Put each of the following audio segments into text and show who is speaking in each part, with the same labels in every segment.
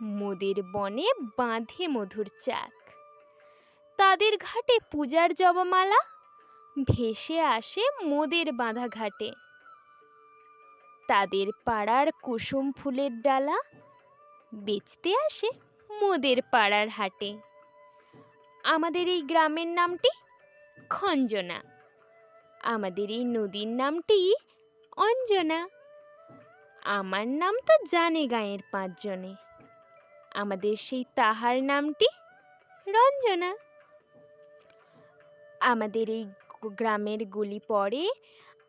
Speaker 1: মোদের বনে বাঁধে মধুর চাক। তাদের ঘাটে পূজার জবমালা, ভেসে আসে মোদের বাঁধা ঘাটে। তাদের পাড়ার কুসুম ফুলের ডালা, বেচতে আসে মোদের পাড়ার হাটে। আমাদের এই গ্রামের নামটি খঞ্জনা। আমাদের এই নদীর নামটি অঞ্জনা। আমার নাম তো জানে গায়ের পাঁচজনে। আমাদের সেই তাহার নামটি? রঞ্জনা। আমাদের এই গ্রামের গুলি পড়ে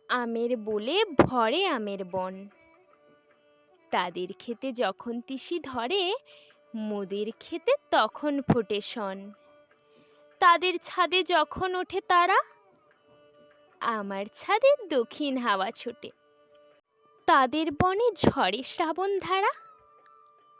Speaker 1: আমের বলে ভরে আমের বন। তাদের খেতে যখন তিসি ধরে, মোদের খেতে তখন ফোটে শন। তাদের ছাদে যখন ওঠে তারা, আমার ছাদে দক্ষিণ হাওয়া ছোটে। তাদের বনে ঝড়ে শ্রাবণ ধারা